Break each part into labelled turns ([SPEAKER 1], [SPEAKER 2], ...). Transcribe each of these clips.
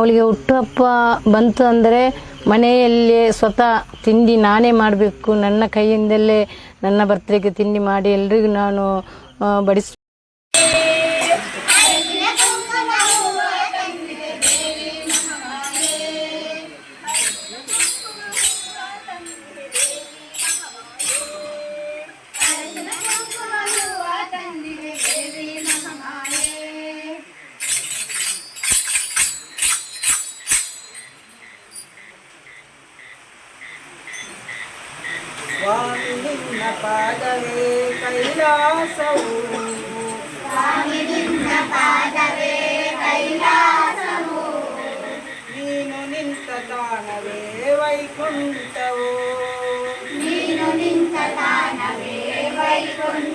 [SPEAKER 1] ಅವಳಿಗೆ ಹುಟ್ಟುಹಬ್ಬ ಬಂತು ಅಂದರೆ ಮನೆಯಲ್ಲೇ ಸ್ವತಃ ತಿಂಡಿ ನಾನೇ ಮಾಡಬೇಕು. ನನ್ನ ಕೈಯಿಂದಲೇ ನನ್ನ ಬರ್ತ್ಡೇಗೆ ತಿಂಡಿ ಮಾಡಿ ಎಲ್ರಿಗೂ ನಾನು
[SPEAKER 2] స్వామిన్న పాదవే కైలాసవు స్వామిన్న పాదవే కైలాసవు నీను నింత తానవే వైకుంఠవు నీను వైకుంఠ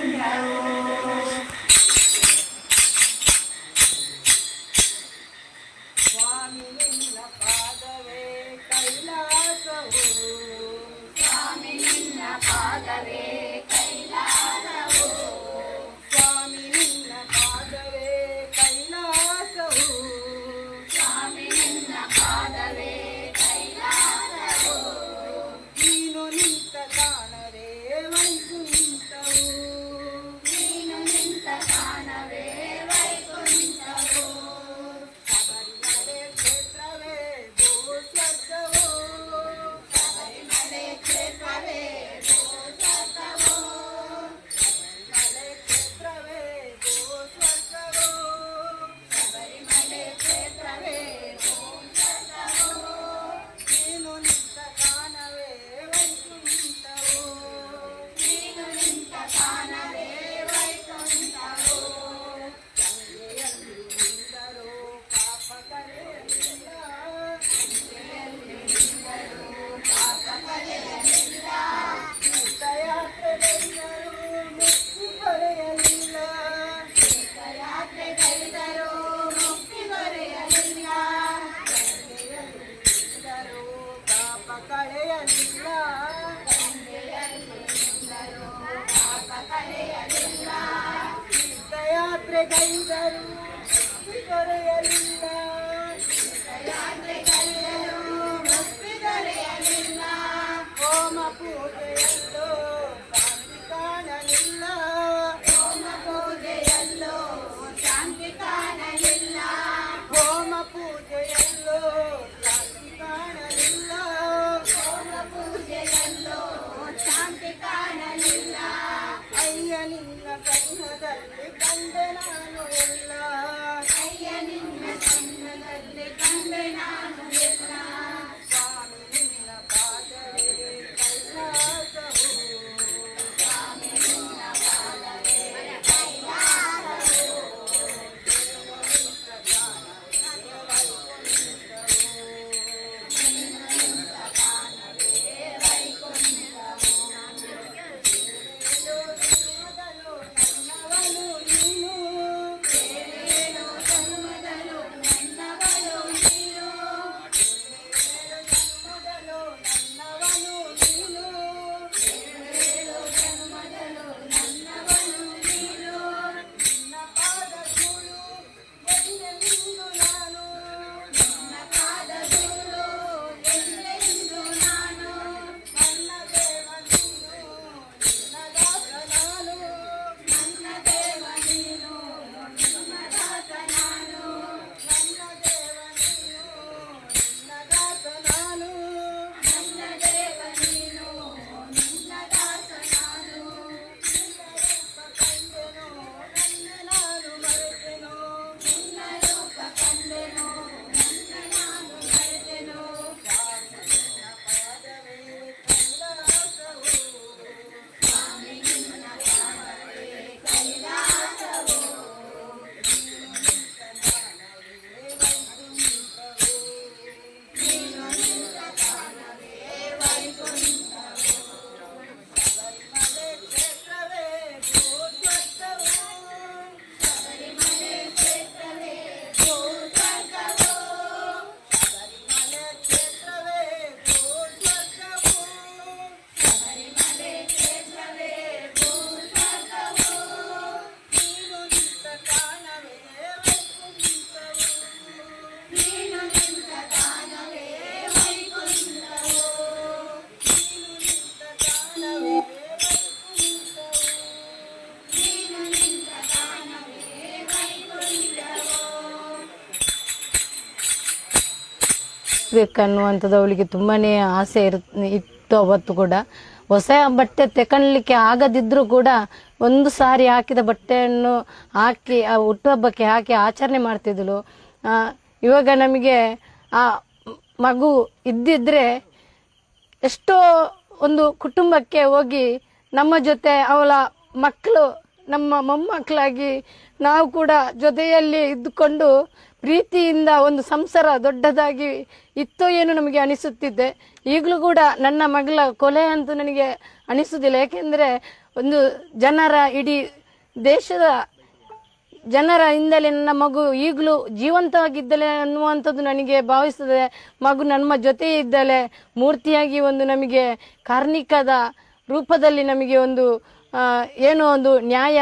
[SPEAKER 2] ತೀರ್ಥಯಾತ್ರೆಗೈದರೂ ಮುಕ್ತಿ ದೊರೆಯಲಿಲ್ಲ ಹೋಮ ಪೂಜೆಯಲ್ಲೋ
[SPEAKER 1] ಬಡಿಸ್ಬೇಕನ್ನುವಂಥದ್ದು ಅವಳಿಗೆ ತುಂಬಾ ಆಸೆ ಇರು, ಇತ್ತು ಅವತ್ತು ಕೂಡ. ಹೊಸ ಬಟ್ಟೆ ತೆಕೊಳ್ಳಿಕ್ಕೆ ಆಗದಿದ್ದರೂ ಕೂಡ ಒಂದು ಸಾರಿ ಹಾಕಿದ ಬಟ್ಟೆಯನ್ನು ಹಾಕಿ, ಆ ಹುಟ್ಟುಹಬ್ಬಕ್ಕೆ ಹಾಕಿ ಆಚರಣೆ ಮಾಡ್ತಿದ್ಳು ಇವಾಗ ನಮಗೆ ಆ ಮಗು ಇದ್ದಿದ್ರೆ ಎಷ್ಟೋ ಒಂದು ಕುಟುಂಬಕ್ಕೆ ಹೋಗಿ ನಮ್ಮ ಜೊತೆ ಅವಳ ಮಕ್ಕಳು ನಮ್ಮ ಮೊಮ್ಮಕ್ಕಳಾಗಿ ನಾವು ಕೂಡ ಜೊತೆಯಲ್ಲಿ ಇದ್ದುಕೊಂಡು ಪ್ರೀತಿಯಿಂದ ಒಂದು ಸಂಸಾರ ದೊಡ್ಡದಾಗಿ ಇತ್ತೋ ಏನು ನಮಗೆ ಅನಿಸುತ್ತಿದ್ದೆ ಈಗಲೂ ಕೂಡ ನನ್ನ ಮಗಳ ಕೊಲೆ ಅಂತೂ ನನಗೆ ಅನಿಸುವುದಿಲ್ಲ. ಯಾಕೆಂದರೆ ಒಂದು ಜನರ ಇಡೀ ದೇಶದ ಜನರ ಹಿಂದಲೇ ನನ್ನ ಮಗು ಈಗಲೂ ಜೀವಂತವಾಗಿದ್ದಲೆ ಅನ್ನುವಂಥದ್ದು ನನಗೆ ಭಾವಿಸ್ತದೆ ಮಗು ನಮ್ಮ ಜೊತೆ ಇದ್ದಲೆ ಮೂರ್ತಿಯಾಗಿ ಒಂದು ನಮಗೆ ಕಾರ್ಣಿಕದ ರೂಪದಲ್ಲಿ ನಮಗೆ ಒಂದು ಏನೋ ಒಂದು ನ್ಯಾಯ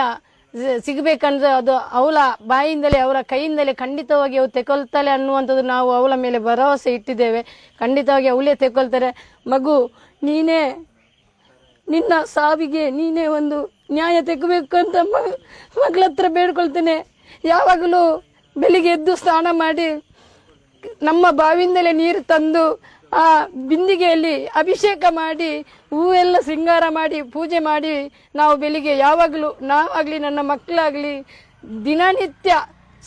[SPEAKER 1] ಸಿಗಬೇಕಂದ್ರೆ ಅದು ಅವಳ ಬಾಯಿಂದಲೇ, ಅವರ ಕೈಯಿಂದಲೇ ಖಂಡಿತವಾಗಿ ಅವು ತೆಕೊಳ್ತಾಳೆ ಅನ್ನುವಂಥದ್ದು ನಾವು ಅವಳ ಮೇಲೆ ಭರವಸೆ ಇಟ್ಟಿದ್ದೇವೆ. ಖಂಡಿತವಾಗಿ ಅವಳೇ ತೆಕೊಳ್ತಾರೆ. ಮಗು, ನೀನೇ ನಿನ್ನ ಸಾವಿಗೆ ನೀನೇ ಒಂದು ನ್ಯಾಯ ತೆಗಬೇಕು ಅಂತ ಮಗ ಮಗಳ ಹತ್ರ ಬೇಡ್ಕೊಳ್ತೇನೆ. ಯಾವಾಗಲೂ ಬೆಳಿಗ್ಗೆ ಎದ್ದು ಸ್ನಾನ ಮಾಡಿ ನಮ್ಮ ಬಾವಿಯಿಂದಲೇ ನೀರು ತಂದು ಆ ಬಿಂದಿಗೆಯಲ್ಲಿ ಅಭಿಷೇಕ ಮಾಡಿ, ಹೂವೆಲ್ಲ ಶೃಂಗಾರ ಮಾಡಿ, ಪೂಜೆ ಮಾಡಿ, ನಾವು ಬೆಳಿಗ್ಗೆ ಯಾವಾಗಲೂ, ನಾವಾಗಲಿ, ನನ್ನ ಮಕ್ಕಳಾಗಲಿ, ದಿನನಿತ್ಯ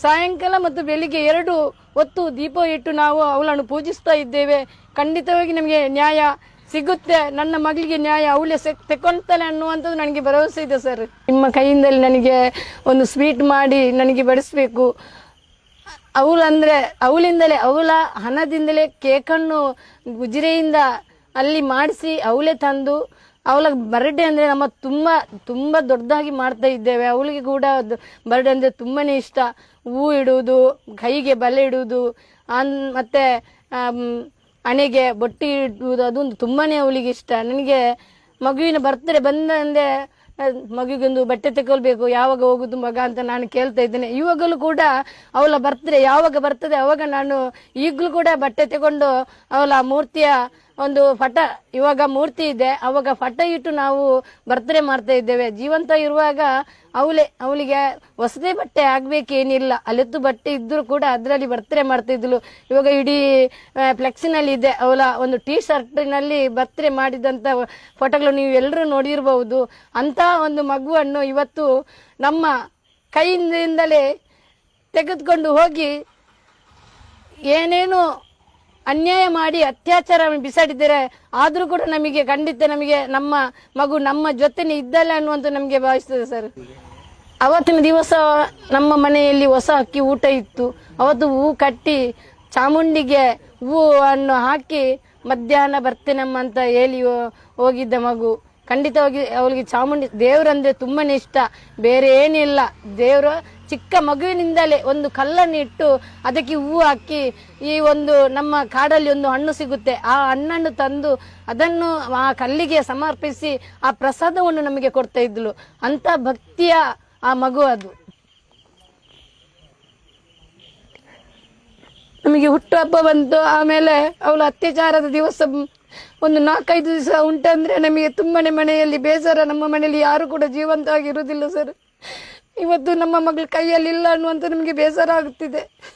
[SPEAKER 1] ಸಾಯಂಕಾಲ ಮತ್ತು ಬೆಳಿಗ್ಗೆ ಎರಡು ಹೊತ್ತು ದೀಪ ಇಟ್ಟು ನಾವು ಅವಳನ್ನು ಪೂಜಿಸ್ತಾ ಇದ್ದೇವೆ. ಖಂಡಿತವಾಗಿ ನಮಗೆ ನ್ಯಾಯ ಸಿಗುತ್ತೆ. ನನ್ನ ಮಗಳಿಗೆ ನ್ಯಾಯ ಅವಳೆ ಸೆ ತೆಕೊಳ್ತಾಳೆ ಅನ್ನುವಂಥದ್ದು ನನಗೆ ಭರವಸೆ ಇದೆ ಸರ್. ನಿಮ್ಮ ಕೈಯಿಂದಲೇ ನನಗೆ ಒಂದು ಸ್ವೀಟ್ ಮಾಡಿ ನನಗೆ ಬಡಿಸ್ಬೇಕು. ಅವಳು ಅಂದ್ರೆ ಅವಳಿಂದಲೇ ಅವಳ ಹಣದಿಂದಲೇ ಕೇಕನ್ನು ಗುಜರಿಯಿಂದ ಅಲ್ಲಿ ಮಾಡಿಸಿ ಅವಳೇ ತಂದು ಅವಳ ಬರ್ಡೇ ಅಂದರೆ ನಮ್ಮ ತುಂಬ ತುಂಬ ದೊಡ್ಡದಾಗಿ ಮಾಡ್ತಾ ಇದ್ದೇವೆ. ಅವಳಿಗೆ ಕೂಡ ಬರ್ಡೇ ಅಂದರೆ ತುಂಬಾ ಇಷ್ಟ. ಹೂ ಇಡುವುದು, ಕೈಗೆ ಬಲೆ ಇಡುವುದು ಅನ್ ಮತ್ತು ಹಣೆಗೆ ಬೊಟ್ಟಿ ಇಡುವುದು, ಅದೊಂದು ತುಂಬಾ ಅವಳಿಗೆ ಇಷ್ಟ. ನನಗೆ ಮಗುವಿನ ಬರ್ತ್ಡೇ ಬಂದಂದರೆ ಮಗುಗೊಂದು ಬಟ್ಟೆ ತಗೊಳ್ಬೇಕು ಯಾವಾಗ ಹೋಗುದು ಮಗ ಅಂತ ನಾನು ಕೇಳ್ತಾ ಇದ್ದೇನೆ. ಇವಾಗಲೂ ಕೂಡ ಅವಳ ಬರ್ತದೆ, ಯಾವಾಗ ಬರ್ತದೆ ಅವಾಗ ನಾನು ಈಗಲೂ ಕೂಡ ಬಟ್ಟೆ ತಗೊಂಡು ಅವಳ ಮೂರ್ತಿಯ ಒಂದು ಫಟ, ಇವಾಗ ಮೂರ್ತಿ ಇದೆ. ಅವಾಗ ಫಟ ಇಟ್ಟು ನಾವು ಬರ್ತ್ಡೇ ಮಾಡ್ತಾ ಇದ್ದೇವೆ. ಜೀವಂತ ಇರುವಾಗ ಅವಳೆ, ಅವಳಿಗೆ ಹೊಸದೇ ಬಟ್ಟೆ ಆಗ್ಬೇಕೇನಿಲ್ಲ. ಅಲೆತ್ತು ಬಟ್ಟೆ ಇದ್ದರೂ ಕೂಡ ಅದರಲ್ಲಿ ಬರ್ತಡೇ ಮಾಡ್ತಾ ಇದ್ಲು ಇವಾಗ ಇಡೀ ಫ್ಲೆಕ್ಸಿನಲ್ಲಿ ಇದೆ ಅವಳ ಒಂದು ಟೀ ಶರ್ಟ್ನಲ್ಲಿ ಬರ್ತ್ಡೇ ಮಾಡಿದಂಥ ಫೋಟೋಗಳು ನೀವು ಎಲ್ಲರೂ ನೋಡಿರ್ಬಹುದು. ಅಂತ ಒಂದು ಮಗುವನ್ನು ಇವತ್ತು ನಮ್ಮ ಕೈಯಿಂದಲೇ ತೆಗೆದುಕೊಂಡು ಹೋಗಿ ಏನೇನು ಅನ್ಯಾಯ ಮಾಡಿ ಅತ್ಯಾಚಾರ ಬಿಸಾಡಿದ್ದಾರೆ, ಆದರೂ ಕೂಡ ನಮಗೆ ಖಂಡಿತ ನಮಗೆ ನಮ್ಮ ಮಗು ನಮ್ಮ ಜೊತೆನೇ ಇದ್ದಲ್ಲ ಅನ್ನುವಂತ ನಮಗೆ ಭಾವಿಸ್ತದೆ ಸರ್. ಅವತ್ತಿನ ದಿವಸ ನಮ್ಮ ಮನೆಯಲ್ಲಿ ಹೊಸ ಅಕ್ಕಿ ಊಟ ಇತ್ತು. ಅವತ್ತು ಹೂ ಕಟ್ಟಿ ಚಾಮುಂಡಿಗೆ ಹೂವನ್ನು ಹಾಕಿ ಮಧ್ಯಾಹ್ನ ಬರ್ತೇನಮ್ಮ ಅಂತ ಹೇಳಿ ಹೋಗಿದ್ದ ಮಗು. ಖಂಡಿತವಾಗಿ ಅವಳಿಗೆ ಚಾಮುಂಡಿ, ದೇವರಂದ್ರೆ ತುಂಬಾನೇ ಇಷ್ಟ. ಬೇರೆ ಏನಿಲ್ಲ ದೇವರು ಚಿಕ್ಕ ಮಗುವಿನಿಂದಲೇ ಒಂದು ಕಲ್ಲನ್ನು ಇಟ್ಟು ಅದಕ್ಕೆ ಹೂವು ಹಾಕಿ ಈ ಒಂದು ನಮ್ಮ ಕಾಡಲ್ಲಿ ಒಂದು ಹಣ್ಣು ಸಿಗುತ್ತೆ. ಆ ಹಣ್ಣನ್ನು ತಂದು ಅದನ್ನು ಆ ಕಲ್ಲಿಗೆ ಸಮರ್ಪಿಸಿ ಆ ಪ್ರಸಾದವನ್ನು ನಮಗೆ ಕೊಡ್ತಾ ಇದ್ಲು. ಅಂತ ಭಕ್ತಿಯ ಆ ಮಗು ಅದು. ನಮಗೆ ಹುಟ್ಟುಹಬ್ಬ ಬಂತು. ಆಮೇಲೆ ಅವಳು ಅತ್ಯಾಚಾರದ ದಿವಸ ಒಂದು ನಾಲ್ಕೈದು ದಿವಸ ಉಂಟಂದ್ರೆ ನಮಗೆ ತುಂಬಾ ಮನೆಯಲ್ಲಿ ಬೇಸರ. ನಮ್ಮ ಮನೆಯಲ್ಲಿ ಯಾರು ಕೂಡ ಜೀವಂತವಾಗಿ ಇರುವುದಿಲ್ಲ ಸರ್. ಇವತ್ತು ನಮ್ಮ ಮಗಳ ಕೈಯಲ್ಲಿ ಇಲ್ಲ ಅನ್ನುವಂತ ನಮಗೆ ಬೇಸರ ಆಗುತ್ತಿದೆ.